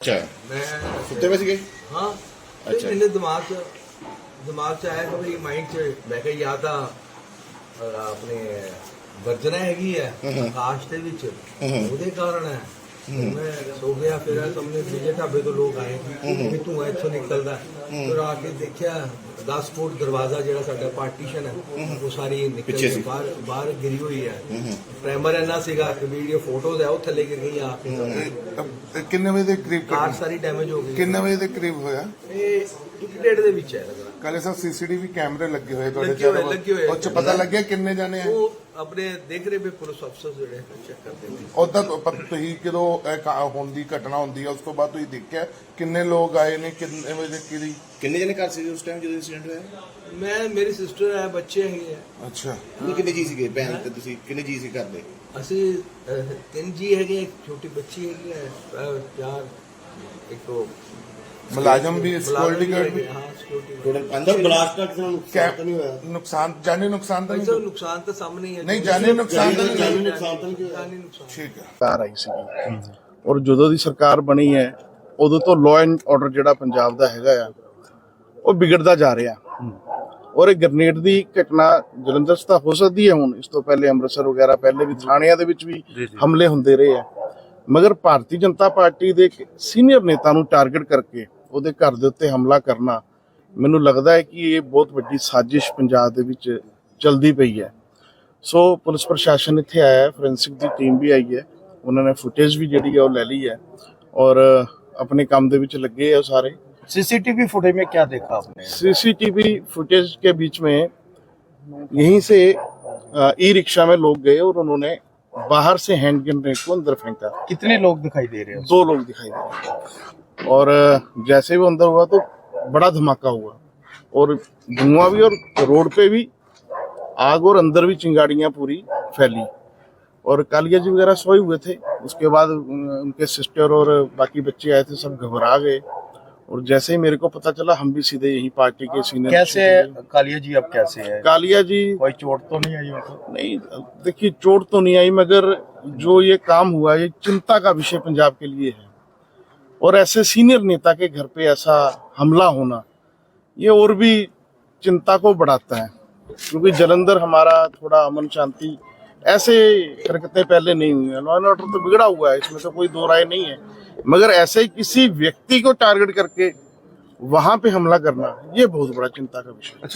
ਅੱਛਾ। ਮੈਂ ਸੁੱਤੇ ਪਏ ਸੀਗੇ? ਹਾਂ। ਅੱਛਾ। ਇਹਨੇ ਦਿਮਾਗ 'ਚ ਦਿਮਾਗ 'ਚ ਆਇਆ ਕਿ ਮਾਈਂਡ 'ਚ ਮੈਂ ਕਿਹਾ ਤਾਂ ਅਹ, ਆਪਣੇ ਵਰਜਨਾ ਹੈਗੀ ਹੈ ਆਕਾਸ਼ ਦੇ ਵਿੱਚ। ਉਹਦੇ ਕਾਰਨ ਹੈ। ਮੈਂ ਸੋ ਗਿਆ ਫਿਰ ਸਾਹਮਣੇ ਦੂਜੇ ਢਾਬੇ ਤੋਂ ਲੋਕ ਆਏ। ਵੀ ਤੂੰ ਇੱਥੋਂ ਨਿਕਲਦਾ। ਫਿਰ ਆ ਕੇ ਦੇਖਿਆ 10 ਫੁੱਟ ਦਰਵਾਜ਼ਾ ਜਿਹੜਾ ਸਾਡਾ ਪਾਰਟੀਸ਼ਨ ਹੈ ਉਹ ਸਾਰੀ ਨਿਕਲ ਕੇ। ਬਾਹਰ ਬਾਹਰ ਗਿਰੀ ਹੋਈ ਹੈ। ਪ੍ਰਾਈਮਰ ਇੰਨਾ ਸੀਗਾ ਕਿ ਵੀਡੀਓ ਫੋਟੋਜ਼ ਹੈ ਉਹ ਥੱਲੇ ਗਿਰ ਗਈ ਆ। ਕਿੰਨੇ ਵਜੇ ਦੇ ਕਰੀਬ ਕਾਰ? ਸਾਰੀ ਡੈਮੇਜ ਹੋ ਗਈ। ਕਿੰਨੇ ਵਜੇ ਦੇ ਕਰੀਬ ਹੋਇਆ? ਇਹ ਇੱਕ ਡੇਢ ਦੇ ਵਿੱਚ ਹੈ। ਕੱਲੇ ਸਭ ਸੀਸੀਟੀਵੀ ਕੈਮਰੇ ਲੱਗੇ ਹੋਏ ਤੁਹਾਡੇ ਚਾਰੋਂ। ਉਹ ਚ ਪਤਾ ਲੱਗਿਆ ਕਿੰਨੇ ਜਾਣੇ ਆ? ਆਪਣੇ ਦੇਖ ਰਹੇ ਵੀ ਪੁਲਿਸ ਅਫਸਰ ਜਿਹੜੇ ਚੈੱਕ ਕਰਦੇ ਨੇ। ਉਦਾਂ ਤੁਸੀਂ ਜਦੋਂ ਇਹ ਕਾ- ਹੋਣ ਦੀ ਘਟਨਾ ਹੁੰਦੀ ਹੈ ਉਸ ਤੋਂ ਬਾਅਦ ਤੁਸੀਂ ਦੇਖਿਆ ਕਿੰਨੇ ਲੋਕ ਆਏ ਨੇ ਕਿੰਨੇ ਵਜੇ ਕਿਹਦੀ ਕਿੰਨੇ ਜਣੇ ਘਰ ਸੀ ਉਸ ਟਾਈਮ ਜਦੋਂ ਇਨਸੀਡੈਂਟ ਹੋਇਆ? ਮੈਂ ਮੇਰੀ ਸਿਸਟਰ ਹੈ ਬੱਚੇ ਹੈਗੇ ਆ। ਅੱਛਾ। ਤੁਸੀਂ ਕਿੰਨੇ ਜੀ ਸੀਗੇ ਭੈਣ ਤੇ ਤੁਸੀਂ? ਕਿੰਨੇ ਜੀ ਸੀ ਘਰ ਦੇ? ਅਸੀਂ ਅਹ, ਤਿੰਨ ਜੀ ਹੈਗੇ ਇੱਕ ਛੋਟੀ ਬੱਚੀ ਹੈਗੀ ਹੈ ਅਹ, ਚਾਰ ਇੱਕ ਉਹ ਮੁਲਾਜ਼ਮ ਵੀ ਸਿਕਿਉਰਿਟੀ ਗਾਰਡ ਵੀ। ਹਾਂ ਸਿਕਿਉਰਿਟੀ ਟੋਟਲ ਅੰਦਰ ਬਲਾਸਟ ਦਾ ਕਿਸੇ ਨੂੰ ਨੁਕਸਾਨ ਤਾਂ ਨਹੀਂ ਹੋਇਆ? ਨੁਕਸਾਨ ਜਾਨੀ ਨੁਕਸਾਨ ਤਾਂ ਨਹੀਂ ਨੁਕਸਾਨ ਤਾਂ ਸਾਹਮਣੇ ਹੀ ਹੈ। ਨਹੀਂ, ਜਾਨੀ ਨੁਕਸਾਨ ਤਾਂ ਨਹੀਂ ਜਾਨੀ ਨੁਕਸਾਨ ਤਾਂ ਨਹੀਂ ਹੋਇਆ। ਜਾਨੀ ਨੁਕਸਾਨ। ਠੀਕ ਹੈ। ਸਰਕਾਰ ਆਈ ਸੀਗੀ ਔਰ ਜਦੋਂ ਦੀ ਸਰਕਾਰ ਬਣੀ ਹੈ ਉਦੋਂ ਤੋਂ ਲਾਅ ਐਂਡ ਆਰਡਰ ਜਿਹੜਾ ਪੰਜਾਬ ਦਾ ਹੈਗਾ ਆ ਉਹ ਵਿਗੜਦਾ ਜਾ ਰਿਹਾ। ਔਰ ਇਹ ਗ੍ਰਨੇਡ ਦੀ ਘਟਨਾ ਜਲੰਧਰ 'ਚ ਤਾਂ ਹੋ ਸਕਦੀ ਹੈ ਹੁਣ ਇਸ ਤੋਂ ਪਹਿਲੇ ਅੰਮ੍ਰਿਤਸਰ ਵਗੈਰਾ ਪਹਿਲੇ ਵੀ ਥਾਣਿਆਂ ਦੇ ਵਿੱਚ ਵੀ ਹਮਲੇ ਹੁੰਦੇ ਰਹੇ ਆ। ਮਗਰ ਭਾਰਤੀ ਜਨਤਾ ਪਾਰਟੀ ਦੇ ਸੀਨੀਅਰ ਨੇਤਾ ਨੂੰ ਟਾਰਗੇਟ ਕਰਕੇ ਉਹਦੇ ਘਰ ਦੇ ਉੱਤੇ ਹਮਲਾ ਕਰਨਾ ਮੈਨੂੰ ਲੱਗਦਾ ਹੈ ਕਿ ਇਹ ਬਹੁਤ ਵੱਡੀ ਸਾਜ਼ਿਸ਼ ਪੰਜਾਬ ਦੇ ਵਿੱਚ ਚਲਦੀ ਪਈ ਹੈ ਸੋ ਪੁਲਿਸ ਪ੍ਰਸ਼ਾਸਨ ਇੱਥੇ ਆਇਆ ਹੈ ਫੋਰੈਂਸਿਕ ਦੀ ਟੀਮ ਵੀ ਆਈ ਹੈ ਉਹਨਾਂ ਨੇ ਫੁਟੇਜ ਵੀ ਜਿਹੜੀ ਹੈ ਉਹ ਲੈ ਲਈ ਹੈ ਔਰ ਆਪਣੇ ਕੰਮ ਦੇ ਵਿੱਚ ਲੱਗੇ ਆ ਸਾਰੇ सीसीटीवी फुटेज में क्या देखा आपने सीसीटीवी फुटेज के बीच में यहीं से ई रिक्शा में लोग गए और उन्होंने बाहर से हैंड ग्रेनेड को अंदर फेंका कितने लोग दिखाई दे रहे हैं दो लोग दिखाई दे रहे हैं और जैसे वो अंदर हुआ तो बड़ा धमाका हुआ। और धुआँ भी और रोड पे भी आग और अंदर भी चिंगाड़ियाँ पूरी फैली। और कालिया जी वगैरह सोए हुए थे। उसके बाद उनके सिस्टर और बाकी बच्चे आए थे सब घबरा गए। और जैसे ही मेरे को पता चला हम भी सीधे यही पार्टी के सीनियर कैसे कालिया जी अब कैसे है? कालिया जी कोई चोट तो नहीं आई उनको? नहीं देखिए चोट तो नहीं आई मगर जो ये काम हुआ ये चिंता का विषय पंजाब के लिए है। और ऐसे सीनियर नेता के घर पे ऐसा हमला होना, ये और भी चिंता को बढ़ाता है। क्योंकि जलंधर हमारा थोड़ा अमन शांति ऐसे हरकतें पहले नहीं हुई हैं। लॉ एंड ऑर्डर तो बिगड़ा हुआ है, इसमें तो कोई दो राय नहीं है। मगर ऐसे किसी व्यक्ति को टारगेट करके वहाँ पे हमला करना, ये बहुत बड़ा चिंता का विषय है।